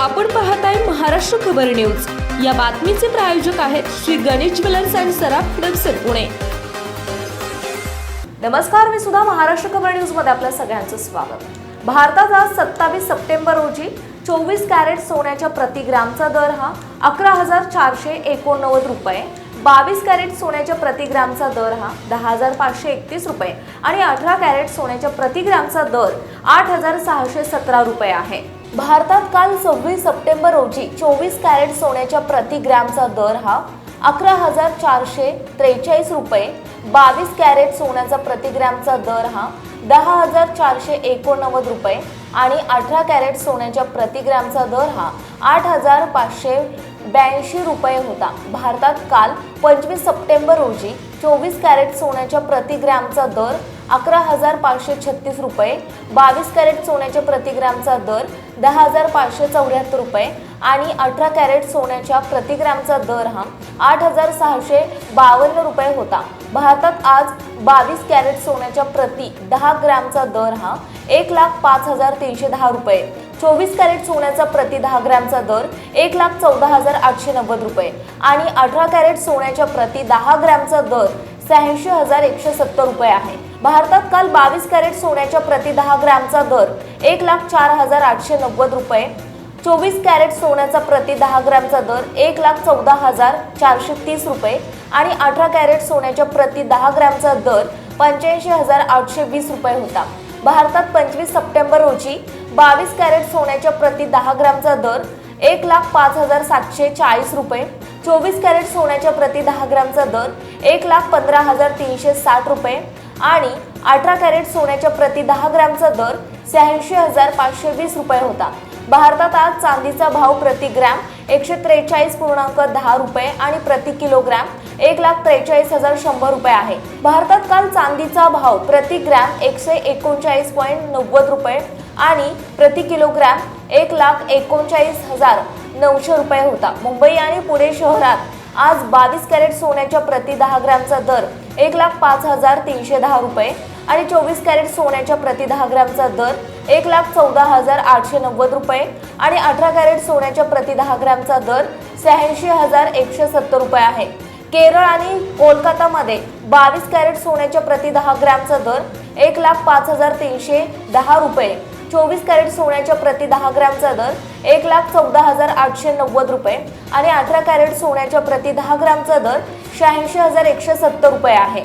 आपण पाहताय महाराष्ट्र खबर न्यूज. या बातमीचे प्रायोजक आहेत श्री गणेश ज्वेलर्स अँड सराफ हडपसर पुणे. नमस्कार मी सुद्धा महाराष्ट्र खबर न्यूजमध्ये आपल्या सगळ्यांचं स्वागत. भारतात आज सत्तावीस सप्टेंबर रोजी चोवीस कॅरेट सोन्याच्या प्रति ग्रामचा दर हा अकरा हजार चारशे एकोणनव्वद रुपये बावीस कॅरेट सोन्याच्या प्रतिग्रामचा दर हा दहा हजार पाचशे एकतीस रुपये आणि अठरा कॅरेट सोन्याच्या प्रतिग्रामचा दर आठ हजार सहाशे सतरा रुपये आहे. भारतात काल सव्वीस सप्टेंबर रोजी चोवीस कॅरेट सोन्याच्या प्रतिग्रामचा दर हा अकरा हजार चारशे त्रेचाळीस रुपये बावीस कॅरेट सोन्याचा प्रतिग्रॅमचा दर हा दहा हजार चारशे एकोणनव्वद रुपये आणि अठरा कॅरेट सोन्याच्या प्रतिग्रॅमचा दर हा आठ हजार पाचशे ब्याऐंशी रुपये होता. भारतात काल पंचवीस सप्टेंबर रोजी चोवीस कॅरेट सोन्याच्या प्रतिग्रॅमचा दर अकरा हजार पाचशे छत्तीस रुपये बावीस कॅरेट सोन्याच्या प्रतिग्रॅमचा दर दहा हजार पाचशे चौऱ्याहत्तर रुपये आणि अठरा कॅरेट सोन्याच्या प्रतिग्रॅमचा दर हा आठ हजार सहाशे बावन्न रुपये होता. भारतात आज बावीस कॅरेट सोन्याच्या प्रति दहा ग्रॅमचा दर हा एक लाख पाच हजार तीनशे दहा रुपये चोवीस कॅरेट सोन्याचा प्रति दहा ग्रॅमचा दर एक लाख चौदा हजार आठशे नव्वद रुपये आणि अठरा कॅरेट सोन्याच्या प्रति दहा ग्रॅमचा दर शहाऐंशी हजार एकशे सत्तर रुपये आहे. भारतात काल बावीस कॅरेट सोन्याच्या प्रति दहा ग्रॅमचा दर एक लाख चार हजार आठशे नव्वद रुपये. चोवीस कॅरेट सोन्याचा प्रति दहा ग्रॅमचा दर एक लाख चौदा हजार चारशे तीस रुपये आणि अठरा कॅरेट सोन्याच्या प्रति दहा ग्रॅमचा दर पंच्याऐंशी हजार आठशे वीस रुपये होता. भारतात पंचवीस सप्टेंबर रोजी बावीस कॅरेट सोन्याच्या प्रति दहा ग्रॅमचा दर एक लाख पाच हजार सातशे चाळीस रुपये चोवीस कॅरेट सोन्याच्या प्रति दहा ग्रॅमचा दर एक लाख पंधरा हजार तीनशे साठ रुपये आणि अठरा कॅरेट सोन्याच्या प्रति दहा ग्रॅमचा दर शहाऐंशी हजार पाचशे वीस रुपये होता. भारतात आज चांदीचा भाव प्रति ग्रॅम एकशे त्रेचाळीस पूर्णांक दहा रुपये आणि प्रति किलोग्रॅम एक लाख त्रेचाळीस हजार शंभर रुपये आहे. भारतात काल चांदीचा भाव प्रति ग्रॅम एकशे एकोणचाळीस पॉईंट नव्वद रुपये आणि प्रति किलोग्रॅम एक लाख एकोणचाळीस हजार नऊशे रुपये होता. मुंबई आणि पुणे शहरात आज बावीस कॅरेट सोन्याच्या प्रति दहा ग्रॅमचा दर एक लाख पाच हजार तीनशे दहा रुपये आणि चोवीस कॅरेट सोन्याच्या प्रति दहा ग्रॅमचा दर एक लाख चौदा हजार आठशे नव्वद रुपये आणि अठरा कॅरेट सोन्याच्या प्रति दहा ग्रॅमचा दर शहाऐंशी हजार एकशे सत्तर रुपये आहे. केरळ आणि कोलकातामध्ये बावीस कॅरेट सोन्याच्या प्रति दहा ग्रॅमचा दर एक लाख पाच हजार तीनशे दहा रुपये. चोवीस कॅरेट सोन्याच्या प्रति दहा ग्रॅमचा दर एक लाख चौदा हजार आठशे नव्वद रुपये आणि अठरा कॅरेट सोन्याच्या प्रति दहा ग्रॅमचा दर शहाऐंशी हजार एकशे सत्तर रुपये आहे.